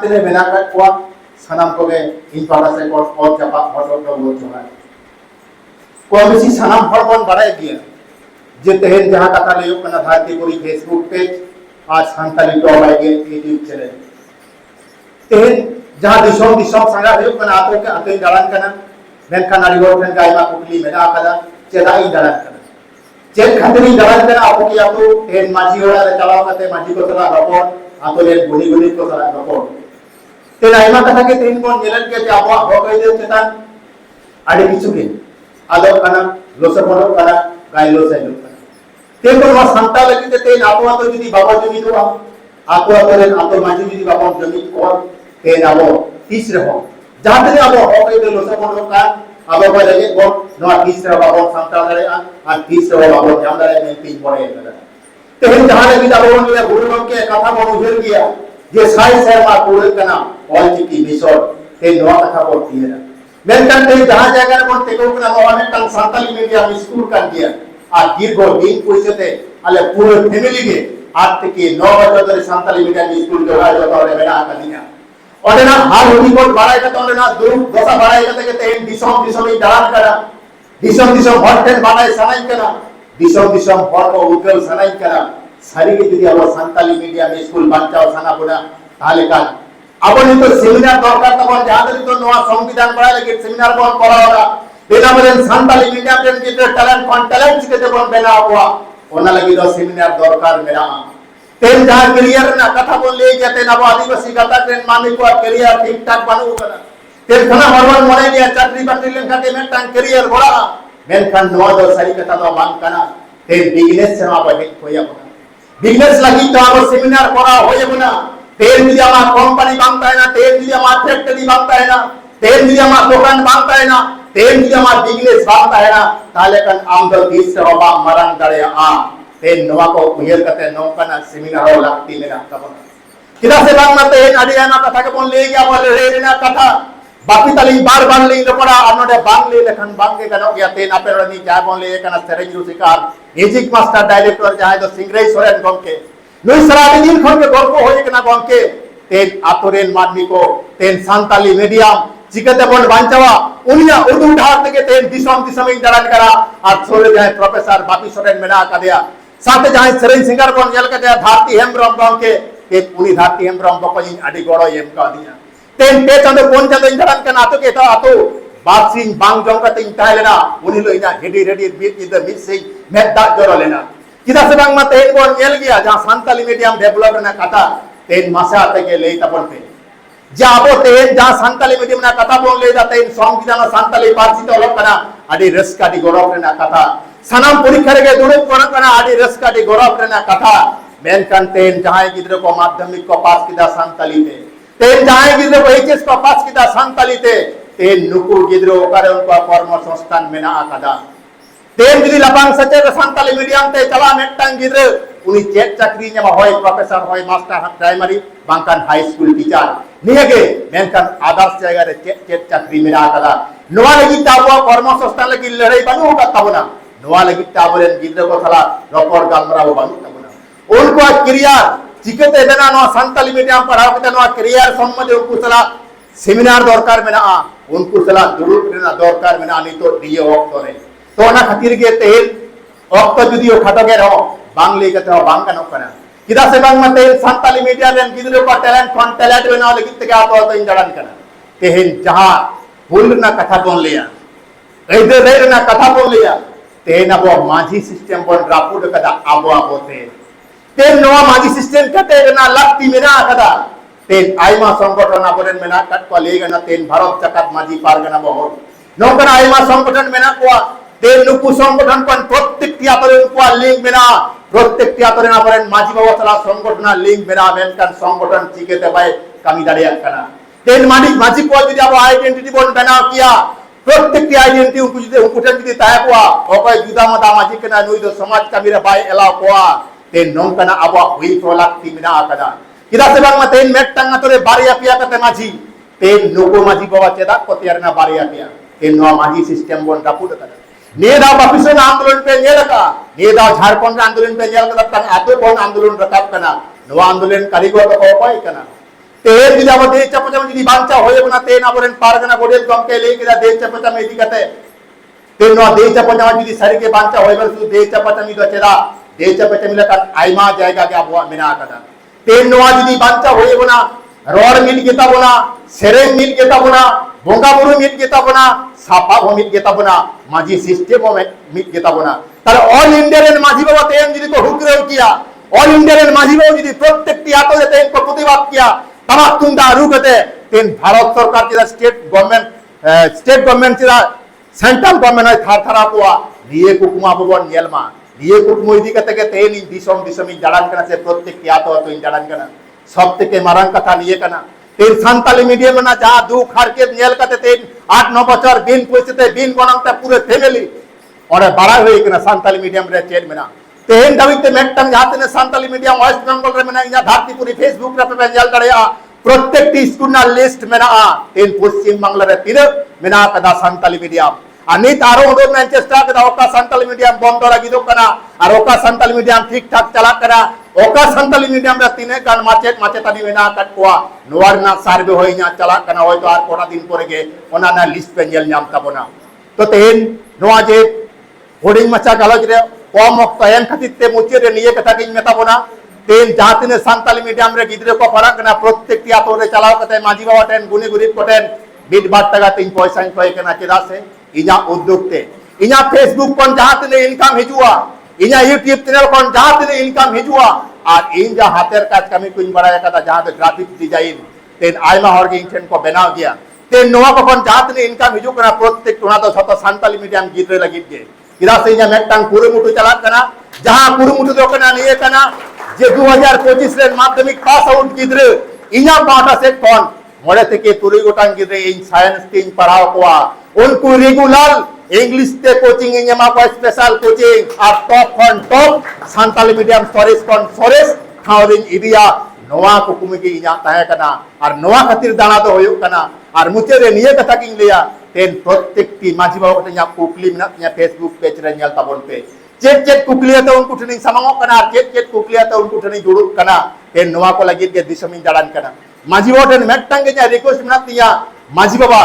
ᱛᱮᱞᱮ ᱟᱠᱟᱫ ᱠᱚᱣᱟ ᱥᱟᱱᱟᱢ ᱠᱚᱜᱮ ᱤᱧ ᱯᱟᱦᱴᱟ ᱥᱮᱫ ᱠᱷᱚᱱ ᱚᱞ ᱪᱟᱯᱟᱜ ᱦᱚᱴᱚᱜ ᱫᱚ ᱵᱚᱱ ᱡᱚᱦᱟᱨ ᱥᱟᱱᱟᱢ ᱦᱚᱲ ᱵᱚᱱ ᱵᱟᱲᱟᱭ ᱜᱮᱭᱟ ᱡᱮ ᱛᱮᱦᱮᱧ ᱡᱟᱦᱟᱸ ᱠᱟᱛᱷᱟ ᱞᱟᱹᱭᱚᱜ ᱠᱟᱱᱟ ᱯᱷᱮᱥᱵᱩᱠ ᱯᱮᱡ ᱟᱨ ᱥᱟᱱᱛᱟᱲᱤ ᱴᱚᱯ ᱟᱭᱜᱮ ᱤᱭᱩᱴᱤᱭᱩᱵ ᱪᱮᱱᱮᱞ ᱛᱮᱦᱮᱧ ᱡᱟᱦᱟᱸ ᱫᱤᱥᱚᱢ ᱫᱤᱥᱚᱢ ᱥᱟᱸᱜᱷᱟᱨ ᱦᱩᱭᱩᱜ ᱠᱟᱱᱟ ᱟᱛᱳ ᱠᱮ ᱟᱛᱳᱧ ᱫᱟᱬᱟᱱ ᱠᱟᱱᱟ ᱢᱮᱱᱠᱷᱟᱱ ᱟᱹᱰᱤ ᱦᱚᱲ ᱴᱷᱮᱱ ᱜᱮ ᱟᱭᱢᱟ ᱠᱩᱠᱞᱤ ᱢᱮᱱᱟᱜ ᱟᱠᱟᱫᱟ ᱪᱮᱫᱟᱜ ᱤᱧ ᱫᱟᱬᱟᱱ ᱠᱟᱱᱟ ᱪᱮᱫ ᱠᱷᱟᱹᱛᱤᱨᱤᱧ ᱫᱟᱬᱟᱱ ᱠᱟᱱᱟ ᱟᱵᱚ ᱠᱤ ᱟᱛᱳ ᱛᱮᱦᱮᱧ ᱢᱟᱺᱡᱷᱤ ᱚᱲᱟᱜ ᱨᱮ ᱪᱟᱞᱟᱣ ᱠᱟᱛᱮ ᱢᱟᱺᱡᱷᱤ ᱠᱚ ᱥᱟᱞᱟᱜ ᱨᱚᱯᱚᱲ ᱟᱛᱳ ᱨᱮᱱ ᱜᱩᱱᱤ ᱜᱩᱱᱤ ᱠᱚ ᱥᱟᱞᱟᱜ ᱨᱚᱯᱚᱲ તેના એમાં કે ત્રિકોણ મિલન કે તે આપોઆપ ભોગાઈ દે છે તા આડે કિચુકે আলোর খানা লোসর মনোর খানা গাইলো সাইলো তে কোন সন্তা লাগিতে তে আপোয়া তো যদি বাবা জমি দোয়া আপোয়া করেন আতো মাঝে যদি বাবা জমি কর তে নাবো তিস রহ যাতে নাবো হকাই দে লোসর মনোর কা আবো বলে যে গো নয়া তিস রহ বাবা সন্তা লাগে আর তিস রহ বাবা জাম লাগে মে তিন পড়ে গেল তে জানে বিদা বাবা নিয়ে গুরু কে কথা মনুজের গিয়া, যে সাই সাই মা কোড়ে কানা mission te no ta ka por tierra men kan te jaha jagar kon te ko na awane kan santali medium school kan dia আর দীর্ঘ দিন পরিষদে আলে পুরো ফ্যামিলিকে আট থেকে ন বছর ধরে সান্তালি মিডিয়াম স্কুল যোগায় যত হলে বেড়া আঁকা দিনা ওটা না হাল হরিপট বাড়াই কাটা ওটা না দুরূপ দশা বাড়াই কাটা থেকে তেন দিশম দিশম এই দাঁড়ান কাটা দিশম দিশম হরটেন বাড়াই সানাই কাটা দিশম দিশম হর্ব উজ্জ্বল সানাই কাটা সারিকে যদি আবার সান্তালি মিডিয়াম স্কুল বাচ্চা ও সানা বোনা তাহলে কাজ আপনি তো সেমিনার দরকার, তখন যাদের তো নয়া সংবিধান করা লাগে, সেমিনার বন করা হলা এনা বলেন, সান্তালি মিডিয়াম টেন কিতে ট্যালেন্ট কন ট্যালেंट কিতে বন বেনা হওয়া ওনা লাগি তো সেমিনার দরকার মেরা তেল যা ক্লিয়ার না, কথা বললে যেতে না আদিবাসী কথা ট্রেন মানে কো ক্লিয়ার ঠিকঠাক বানু করা তেল খানা হরবার মনে নিয়ে চাকরি বাকরি লেন কাটে মেটান ক্লিয়ার বড়া মেনখান নয়া তো সারি কথা তো বান কানা তেল বিজনেস সেবা বহিত হইয়া বিজনেস লাগি তো আবার সেমিনার করা হইব না। तेल मिली हमारा कंपनी बनता है ना तेल मिली हमारा फैक्ट्री बनता है ना तेल मिली हमारा दुकान बनता है ना तेल मिली हमारा बिजनेस बनता है ना ताले कन आम दो बीस से बाबा मरण करे आ तेल नवा को उहेल कते नौका ना सेमिनार हो लगती मेरा कब किधर से बात मत है नाड़ी ना कथा के कौन ले गया बोले रे ना कथा बाकी तली बार बार ले लो पड़ा अपनोडे बांग ले लेखन बांग के कनो गया तेन आपे रोनी जा बोले कना सेरेंज रुसिकार म्यूजिक मास्टर डायरेक्टर जाय तो सिंगरेज सोरेन गोमके Nuestra নীলখণ্ডে গর্ব হয়ে কিনা গঙ্কে তেন আতরেন মানমিকো তেন সান্তালি মিডিয়াম, চিকাতে বল বাঞ্চাওয়া, উনিয়া উর্দু ঢার থেকে তেন দিশম দিশম ইন্দারান করা, আর ছোড়ে যায় প্রফেসর বাপি সোরেন মেনা কাদেয়া। সাথে যায় সেরেন সিঙ্গার কোন জেল কাদেয়া ধারতি হেমব্রম গঙ্কে তেন উনি ধারতি হেমব্রম বকইন আডি গড় এম কাদিয়া। তেন তে চাঁদে কোন চাঁদে ইন্দারান কেন আতো কে আতো? বাসিং বাং জঙ্গা তিন তাহলে না উনি লইনা, হেডি রেডি বিট ইদ মিসিং মেদ দাগ জরলেনা ᱪᱮᱫᱟᱜ ᱥᱮ ᱵᱟᱝᱢᱟ ᱛᱮᱦᱮᱧ ᱵᱚᱱ ᱧᱮᱞ ᱜᱮᱭᱟ ᱡᱟᱦᱟᱸ ᱥᱟᱱᱛᱟᱞᱤ ᱢᱤᱰᱤᱭᱟᱢ ᱰᱮᱵᱷᱞᱚᱯ ᱨᱮᱱᱟᱜ ᱠᱟᱛᱷᱟ ᱛᱮᱦᱮᱧ ᱢᱟᱥᱟ ᱛᱮᱜᱮ ᱞᱟᱹᱭ ᱛᱟᱵᱚᱱ ᱯᱮ ᱡᱮ ᱟᱵᱚ ᱛᱮᱦᱮᱧ ᱡᱟᱦᱟᱸ ᱥᱟᱱᱛᱟᱞᱤ ᱢᱤᱰᱤᱭᱟᱢ ᱨᱮᱱᱟᱜ ᱠᱟᱛᱷᱟ ᱵᱚᱱ ᱞᱟᱹᱭ ᱮᱫᱟ ᱛᱮᱦᱮᱧ ᱥᱚᱝᱵᱤᱫᱷᱟᱱ ᱥᱟᱱᱛᱟᱞᱤ ᱯᱟᱹᱨᱥᱤ ᱛᱮ ᱚᱞᱚᱜ ᱠᱟᱱᱟ ᱟᱹᱰᱤ ᱨᱟᱹᱥᱠᱟᱹ ᱟᱹᱰᱤ ᱜᱚᱨᱚᱵ ᱨᱮᱱᱟᱜ ᱠᱟᱛᱷᱟ ᱥᱟᱱᱟᱢ ᱯᱚᱨᱤᱠᱷᱟ ᱨᱮᱜᱮ ᱫᱩᱲᱩᱵ ᱜᱚᱱᱚᱜ ᱠᱟᱱᱟ ᱟᱹᱰᱤ ᱨᱟᱹᱥᱠᱟᱹ ᱟᱹᱰᱤ ᱜᱚᱨᱚᱵ ᱨᱮᱱᱟᱜ ᱠᱟᱛᱷᱟ ᱢᱮᱱᱠᱷᱟᱱ ᱛᱮᱦᱮᱧ ᱡᱟᱦᱟᱸᱭ ᱜᱤᱫᱽᱨᱟᱹ ᱠᱚ ᱢᱟᱫᱽᱫᱷᱚᱢᱤᱠ ᱠᱚ ᱯᱟᱥ ᱠᱮᱫᱟ ᱥᱟᱱᱛᱟᱞᱤ ᱛᱮ ᱛᱮᱦᱮᱧ ᱡᱟᱦᱟᱸᱭ ᱜᱤᱫᱽᱨᱟᱹ ᱠᱚ ᱮᱭᱤᱪᱮᱥ ᱠᱚ ᱯᱟᱥ ᱠᱮᱫᱟ ᱥᱟᱱᱛᱟᱞᱤ ᱛᱮ ᱛᱮᱦᱮᱧ ᱱᱩᱠᱩ ᱜᱤᱫᱽᱨᱟᱹ ᱚᱠᱟᱨᱮ ᱩᱱᱠᱩᱣᱟᱜ ᱠᱚᱨᱢᱚ ᱥᱚᱝᱥᱛᱷᱟᱱ ᱢᱮᱱᱟᱜ ᱟᱠᱟᱫᱟ তেহেন যদি লাপাং সচেত সান্তালি মিডিয়াম তে চালা মেট্টাং গিদ্র। উনি চেক চাকরি ñama হয়, প্রফেসর হয়, মাস্টার প্রাইমারি, বাংকান হাই স্কুল টিচার। নিয়েগে মেনকান আদার্স জায়গায় চেক চেক চাকরি মেরা আকাদা নোয়া লাগি তাবো, কর্মসংস্থান লাগি লড়াই বানু কা তাবনা নোয়া লাগি তাবরেন গিদ্র কো থালা, রপর গালমারাও বানু তাবনা উনকো ক্রিয়ার চিকতে দেনা নোয়া সান্তালি মিডিয়াম পড়াও কতে নোয়া ক্রিয়ার সম্বন্ধে উনকু সালা। সেমিনার দরকার মেনা উনকু সালা দুরুপ রেনা দরকার মেনা নিতো দিয়ে તો ઓના ખાતીર કે તેલ ઓક્ત જુદી ખાતો ᱨᱮᱦᱚᱸ ᱵᱟᱝ ᱞᱟᱹᱭ ᱠᱟᱛᱮ ᱦᱚᱸ ᱵᱟᱝ ᱜᱟᱱᱚᱜ ᱠᱟᱱᱟ ᱪᱮᱫᱟᱜ ᱥᱮ બાંગ માં ᱥᱟᱱᱛᱟᱲᱤ ᱢᱤᱰᱤᱭᱟ ᱨᱮᱱ ᱜᱤᱫᱽᱨᱟᱹ કિદરે ᱴᱮᱞᱮᱱᱴ ᱠᱷᱚᱱ ᱴᱮᱞᱮᱱᱴ ᱵᱮᱱᱟᱣ ᱞᱟᱹᱜᱤᱫ લગી ᱟᱵᱚ ᱫᱚᱧ ᱫᱟᱬᱟᱱ ᱠᱟᱱᱟ ᱛᱮᱦᱮᱧ ᱡᱟᱦᱟᱸ તેહેન ᱨᱮᱱᱟᱜ ᱠᱟᱛᱷᱟ ᱵᱚᱱ ᱞᱟᱹᱭᱟ બોલ લિયા ᱨᱮᱱᱟᱜ ᱠᱟᱛᱷᱟ ᱵᱚᱱ ᱞᱟᱹᱭᱟ ᱛᱮᱦᱮᱧ ᱟᱵᱚ ᱢᱟᱹᱡᱷᱤ ᱥᱤᱥᱴᱮᱢ ᱵᱚᱱ સિસ્ટમ પર રાપુડ કદા આબો ᱛᱮᱦᱮᱧ ᱱᱚᱣᱟ તેન ᱥᱤᱥᱴᱮᱢ માજી ᱨᱮᱱᱟᱜ ᱞᱟᱹᱠᱛᱤ ᱢᱮᱱᱟᱜ ᱟᱠᱟᱫᱟ ᱛᱮᱦᱮᱧ ᱟᱭᱢᱟ ᱥᱚᱝᱜᱚᱴᱷᱚᱱ আইমা সংগঠন আবরেন মেনা কাটকা লেগে না তেল ভারত চাকাত মাঝি পারগানা বহর নৌকার আইমা সংগঠন মেনা তেল নুকু সংগঠন কোন প্রত্যেকটি আতরেন কোয়া লিঙ্ক মেনা প্রত্যেকটি আতরেন আবরেন মাঝি বাবা তারা সংগঠনের লিঙ্ক মেনা মেনকান সংগঠন চিকেতে পায় কামি দাঁড়িয়ে কানা তেল মালিক, মাঝি কোয়া যদি আবো আইডেন্টিটি বন বেনাও কিয়া প্রত্যেকটি যদি উনকু ঠেন যদি তাহে কোয়া অকয় জুদা মাদা মাঝি কেনা নুই দো সমাজ কামিরে বাই এলাও কোয়া তেল নংকানা আবো হুই তো লাক্তি মেনা আকাদা। কিদা সে বাংলা তেল মেট্টাঙ্গা তোরে বাড়িয়া পিয়া কাতে মাঝি। তেল নুকু মাঝি বাবা চেদা কতিয়ার না বাড়িয়া পিয়া। তেল নোয়া মাঝি সিস্টেম বন রাপুদ কাদা నేదా బహుజన ఆందోళనపై నేలక నేదా ఝార్ఖండ్ ఆందోళనపై నేలక తప్ప అదే బహుజన ఆందోళన తప్పకన నువ్వు ఆందోళన కలిగొక కోపాయి కన তেল যদি আমার দেশ চাপাচাম যদি বাঞ্চা হয়ে না তে না বলেন পারবে না বলে দমকে লেগে যা দেশ চাপাচাম এদিকে তে না দেশ চাপাচাম যদি শরীরকে বাঞ্চা হয়ে গেল শুধু দেশ চাপাচামি গেছে না। দেশ চাপাচামি লাগান আইমা জায়গা গে আবহাওয়া মেনা আকাদা তে নোয়া যদি বাঞ্চা হয়ে না, রড মিল গেতাবো না, সেরেন মিল গেতাবো না সাপা হো মিট গেতা বোনা, মাঝি সিস্টেম মিট গেতা বোনা। তাহলে অল ইন্ডিয়ার মাঝি বাবা তেন যদি কো হুকরেও কিয়া অল ইন্ডিয়ার মাঝি বাবা যদি প্রত্যেকটি আতলে কো প্রতিবাদ কিয়া তামাক তুন্দা রুকতে তেন ভারত সরকার যেটা স্টেট গভর্নমেন্ট স্টেট গভর্নমেন্ট যেটা সেন্ট্রাল গভর্নমেন্ট হয় থার থারা কোয়া দিয়ে কুকুমা ববন নিয়েলমা। দিয়ে কুকুমো ইদি কতে তেন দিশম দিশম জাড়ান কানা সে প্রত্যেকটি আতো আতো জাড়ান কানা। সব থেকে মারাং কথা নিয়ে কানা। তেন সান্তালি মিডিয়াম না, যা দুঃখ হারকে নিয়েল কাতে তেন আট, ন বছর বিন পয়সাতে বিন গণংতে পুরো ফ্যামিলি অরে বাড়া হয়ে কিনা সান্তালি মিডিয়াম রে চেন মেনা তেহেন দাবিতে মেট্টাং যাতে না সান্তালি মিডিয়াম, ওয়েস্ট বেঙ্গল রে মেনা ইয়া ধারতিপুরি ফেসবুক রে পে জল দড়িয়া প্রত্যেকটি স্কুল না লিস্ট মেনা তেন পশ্চিম বাংলা রে তিরে মেনা কাদা সান্তালি মিডিয়াম। আর নিত আরও ওদের ম্যানচেস্টার কাদা ওকা সান্তালি মিডিয়াম বন্ধ রাখি দো কানা আর ওকা সান্তালি মিডিয়াম ঠিকঠাক চালা কানা ᱚᱠᱟ ᱥᱟᱱᱛᱟᱞᱤ ᱢᱤᱰᱤᱭᱟᱢ ᱨᱮ ᱛᱤᱱᱟᱹᱜ ᱜᱟᱱ ᱢᱟᱪᱮᱫ ᱢᱟᱪᱮᱛᱟᱹᱱᱤ ᱢᱮᱱᱟᱜ ᱟᱠᱟᱫ ᱠᱚᱣᱟ ᱱᱚᱣᱟ ᱨᱮᱱᱟᱜ ᱥᱟᱨᱵᱷᱮ ᱦᱩᱭ ᱤᱧᱟᱹᱜ ᱪᱟᱞᱟᱜ ᱠᱟᱱᱟ ᱦᱚᱭᱛᱚ ᱟᱨ ᱠᱚᱴᱟ ᱫᱤᱱ ᱯᱚᱨᱮ ᱜᱮ ᱚᱱᱟ ᱨᱮᱱᱟᱜ ᱞᱤᱥᱴ ᱯᱮ ᱧᱮᱞ ᱧᱟᱢ ᱛᱟᱵᱚᱱᱟ ᱛᱚ ᱛᱮᱦᱮᱧ ᱱᱚᱣᱟ ᱡᱮ ᱦᱩᱰᱤᱧ ᱢᱟᱪᱷᱟ ᱜᱟᱞᱚᱪ ᱨᱮ ᱠᱚᱢ ᱚᱠᱛᱚ ᱮᱢ ᱠᱷᱟᱹᱛᱤᱨ ᱛᱮ ᱢᱩᱪᱟᱹᱫ ᱨᱮ ᱱᱤᱭᱟᱹ ᱠᱟᱛᱷᱟ ᱜᱤᱧ ᱢᱮᱛᱟ ᱵᱚᱱᱟ ᱛᱮᱦᱮᱧ ᱡᱟᱦᱟᱸ ᱛᱤᱱᱟᱹᱜ ᱥᱟᱱᱛᱟᱞᱤ ᱢᱤᱰᱤᱭᱟᱢ ᱨᱮ ᱜᱤᱫᱽᱨᱟᱹ ᱠᱚ ᱯᱟᱲᱦᱟᱜ ᱠᱟᱱᱟ ᱯᱨᱚᱛᱛᱮᱠᱴᱤ ᱟᱛᱳ ᱨᱮ ᱪᱟᱞᱟᱣ ᱠᱟᱛᱮ ᱢᱟᱺᱡᱷᱤ ᱵᱟᱵᱟ ᱴᱷᱮᱱ ᱜᱩᱱᱤ ᱜᱩᱨᱤᱵ ᱠᱚᱴᱷᱮᱱ ᱢᱤᱫ ᱵᱟᱨ ᱴᱟᱠᱟ ᱛᱤᱧ ᱯᱚᱭᱥᱟᱧ ᱠᱚᱭ ᱠᱟᱱᱟ ᱪᱮᱫᱟᱜ ᱥᱮ ᱤᱧᱟᱹᱜ ᱩᱫᱽᱫᱳᱜᱽ ᱛᱮ ᱤᱧᱟᱹᱜ ᱯᱷᱮᱥᱵᱩᱠ ᱠᱷᱚᱱ ᱡᱟᱦᱟᱸ ᱛᱤᱱᱟᱹᱜ ᱤᱱᱠᱟᱢ ᱦᱤᱡᱩᱜᱼᱟ ᱤᱧᱟᱹᱜ ᱤᱭᱩᱴᱤᱭᱩᱵ ᱪᱮᱱᱮᱞ ᱠᱷᱚᱱ ᱡᱟᱦᱟᱸ ᱛᱤᱱᱟᱹᱜ ᱤᱱᱠᱟᱢ ᱦᱤᱡᱩᱜᱼᱟ ᱟᱨ ᱤᱧ ᱡᱟᱦᱟᱸ ᱦᱟᱛᱮᱨ ᱠᱟᱡ ᱠᱟᱹᱢᱤ ᱠᱚᱧ ᱵᱟᱲᱟᱭ ᱟᱠᱟᱫᱟ ᱡᱟᱦᱟᱸ ᱫᱚ ᱜᱨᱟᱯᱷᱤᱠ ᱰᱤᱡᱟᱭᱤᱱ ᱛᱮ ᱟᱭᱢᱟ ᱦᱚᱲ ᱜᱮ ᱤᱧ ᱴᱷᱮᱱ ᱠᱚ ᱵᱮᱱᱟᱣ ᱜᱮᱭᱟ ᱛᱮ ᱱᱚᱣᱟ ᱠᱚ ᱠᱷᱚᱱ ᱡᱟᱦᱟᱸ ᱛᱤᱱᱟᱹᱜ ᱤᱱᱠᱟᱢ ᱦᱤᱡᱩᱜ ᱠᱟᱱᱟ ᱯᱨᱚᱛᱮᱠ ᱚᱱᱟ ᱫᱚ ᱡᱷᱚᱛᱚ ᱥᱟᱱᱛᱟᱞᱤ ᱢᱤᱰᱤᱭᱟᱢ ᱜᱤᱫᱽᱨᱟᱹ ᱞᱟᱹᱜᱤᱫ ᱜᱮ ᱪᱮᱫᱟᱜ ᱥᱮ ᱤᱧᱟᱹᱜ ᱢᱤᱫᱴᱟᱝ ᱠᱩᱨᱩᱢᱩᱴᱩ ᱪᱟᱞᱟᱜ ᱠᱟᱱᱟ ᱡᱟᱦᱟᱸ ᱠᱩᱨᱩᱢᱩᱴᱩ ᱫᱚ ᱠᱟᱱᱟ ᱱᱤᱭᱟᱹ ᱠᱟᱱᱟ ᱡᱮ ᱫᱩ ᱦᱟᱡᱟᱨ ᱯᱚᱸᱪᱤᱥ ᱨᱮᱱ ᱢᱟᱫᱽᱫᱷᱚᱢᱤᱠ ᱯᱟᱥ ᱟᱣᱩᱴ ᱜᱤᱫᱽᱨᱟᱹ ᱤᱧᱟᱹᱜ ᱯᱟᱦᱴᱟ ᱥᱮᱫ ᱠᱷᱚᱱ ᱢᱚᱬᱮ থেকে ᱛᱩᱨᱩᱭ ᱜᱚᱴᱟᱝ ᱜᱤᱫᱽᱨᱟᱹ ᱤᱧ ᱥᱟᱭᱮᱱᱥ ᱛᱤᱧ ᱯᱟᱲᱦᱟᱣ ᱠᱚᱣᱟ ᱩᱱᱠᱩ ᱨᱮᱜᱩᱞᱟᱨ ইংলিশতে কোচিং ইঞ্জামাপা স্পেশাল কোচিং আর টপ ফ্রন টপ সান্তালি মিডিয়াম সরেস ফ্রন সরেস ঠাউরিং ইদিয়া নোয়া কো কুমিকে ইঞ্জা তাহে কানা। আর নোয়া খাতির দাঁড়া দো হয়ুক কানা। আর মুচেরে নিয়ে কথা কিং লিয়া তেন প্রত্যেকটি মাঝি বাবা কোটা ইঞ্জা কুকলি মিনা ইঞ্জা ফেসবুক পেজ রে নিয়াল তাবন পে চেক চেক কুকলিয়া তো উনকু ঠেনিং সামাঙ্গ কানা, আর চেক চেক কুকলিয়া তো উনকু ঠেনিং জুড়ুক কানা। তেন নোয়া কো লাগিদ গে দিশমিং দাঁড়ান কানা। মাঝি বাবা ঠেন মেটটাং গে ইঞ্জা রিকোয়েস্ট মিনা ইঞ্জা মাঝি বাবা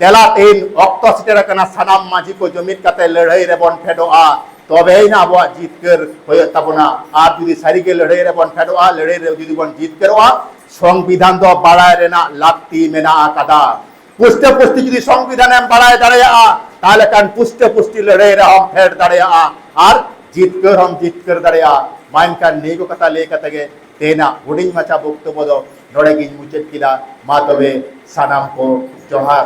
তেলাতিন অক্ত সিটের কানা সানাম মাঝি কো জমির কাতে লড়াই রে বন ফেডো আ। তবেই না আবো জিত কর হয়ে তাবো না। আর যদি সারিকে লড়াই রে বন ফেডো আ, লড়াই রে যদি বন জিত করো আ, সংবিধান দো বাড়ায় রে না লাগতি মেনা কাদা পুষ্টে পুষ্টি যদি সংবিধান এম বাড়ায় দাঁড়ায় আ, তাহলে কান পুষ্টে পুষ্টি লড়াই রে হম ফেড দাঁড়ায় আ। আর জিত হম জিত দাঁড়ায় আ। মাইন কান নেই কথা লে কথা গে તેના હોર્ડિંગ ᱫᱚ ભોગતો બધો ᱢᱩᱪᱟᱹᱫ ᱠᱮᱫᱟ ᱢᱟ ᱛᱚᱵᱮ ᱥᱟᱱᱟᱢ ᱠᱚ ᱡᱚᱦᱟᱨ